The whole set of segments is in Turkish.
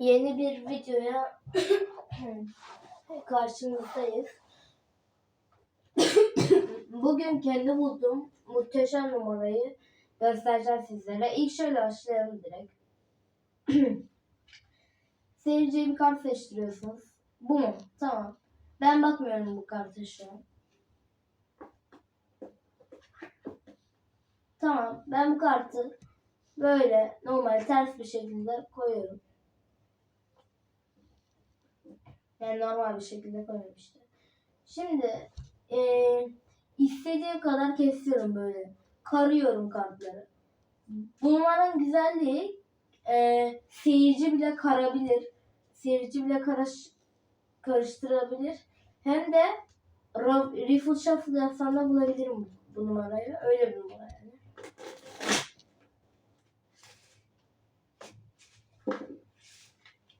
Yeni bir videoya karşınızdayız. Bugün kendi bulduğum muhteşem numarayı göstereceğim sizlere. İlk şöyle başlayalım direkt. Seyirciye bir kart seçtiriyorsunuz. Bu mu? Tamam. Ben bakmıyorum bu karta şu an. Tamam. Ben bu kartı böyle normal ters bir şekilde koyuyorum. Yani normal bir şekilde koyuyorum işte. Şimdi eee istediğim kadar kesiyorum böyle. Karıyorum kartları. Bu numaranın güzelliği eee, seyirci bile karabilir. Seyirci bile karış, karıştırabilir. Hem de Riffle Shuffle yapsam bulabilirim bu, bu numarayı. Öyle bir numara yani.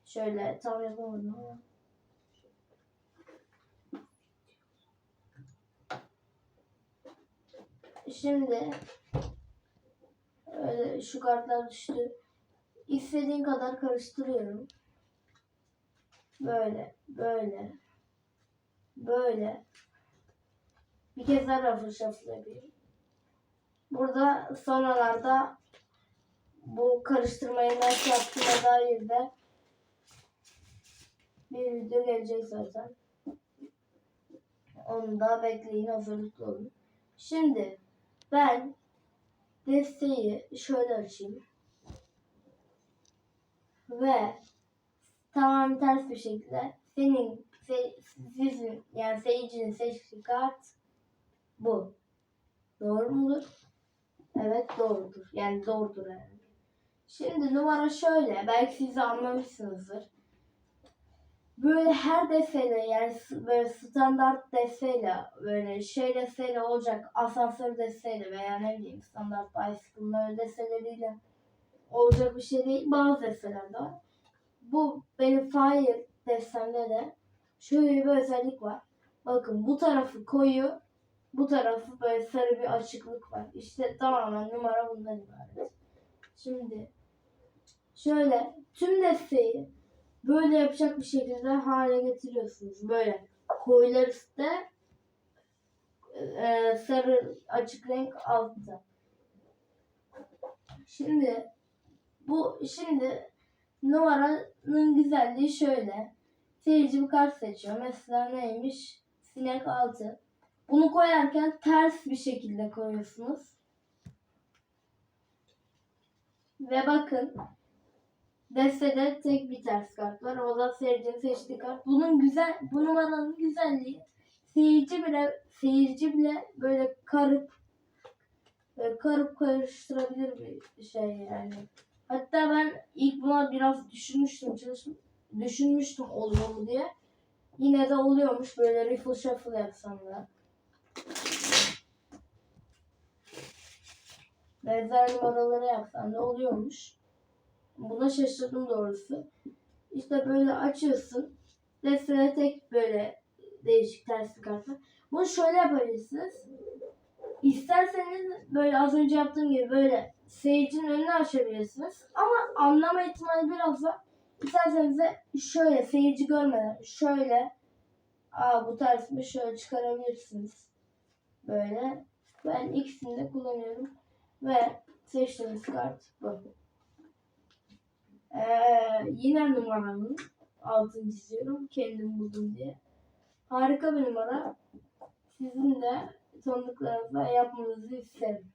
Şöyle tam yapamadım ama. Şimdi öyle şu kartlar düştü. İstediğin kadar karıştırıyorum. Böyle, böyle, böyle. Bir kez daha rafı yapıyorum. Burada sonralarda bu karıştırmayı nasıl yaptığıma dair de bir video gelecek zaten. Onu da bekleyin hazırlıklı olun. Şimdi ben desteği şöyle açayım. Ve tamam ters bir şekilde senin se, sizin yani seyircinin seçtiği kart bu. Doğru mudur? Evet doğrudur. Yani doğrudur yani. Şimdi numara şöyle. Belki siz anlamışsınızdır. Böyle her defede yani böyle standart desteğiyle böyle şey desteğiyle olacak asansör desteğiyle veya ne bileyim standart bicycle böyle desteleriyle olacak bir şey değil. Bazı desteler de var. Bu benim Fire destemde de şöyle bir özellik var. Bakın bu tarafı koyu, bu tarafı böyle sarı bir açıklık var. İşte tamamen numara bundan ibaret. Şimdi şöyle tüm desteği böyle yapacak bir şekilde hale getiriyorsunuz. Böyle koyular üstte e, sarı açık renk altta. Şimdi bu şimdi numaranın güzelliği şöyle. Seyirci bir kart seçiyor. Mesela neymiş? Sinek 6. Bunu koyarken ters bir şekilde koyuyorsunuz. Ve bakın Destede tek bir ters kart var. O da seyircinin seçtiği kart. Bunun güzel, bu numaranın güzelliği seyirci bile seyirci bile böyle karıp böyle karıp karıştırabilir bir şey yani. Hatta ben ilk buna biraz düşünmüştüm, çalışm düşünmüştüm oluyor diye. Yine de oluyormuş böyle riffle shuffle yapsam da. Benzer numaraları yapsam da oluyormuş. Buna şaşırdım doğrusu. İşte böyle açıyorsun. Destede tek böyle değişik ters var. Bunu şöyle yapabilirsiniz. İsterseniz böyle az önce yaptığım gibi böyle seyircinin önünü açabilirsiniz. Ama anlama ihtimali biraz var. İsterseniz de şöyle seyirci görmeden şöyle Aa bu mi şöyle çıkarabilirsiniz. Böyle. Ben ikisini de kullanıyorum. Ve seçtiğiniz kart bu. Ee, yine numaramın altını çiziyorum. Kendim buldum diye. Harika bir numara. Sizin de tanıdıklarınızla yapmanızı isterim.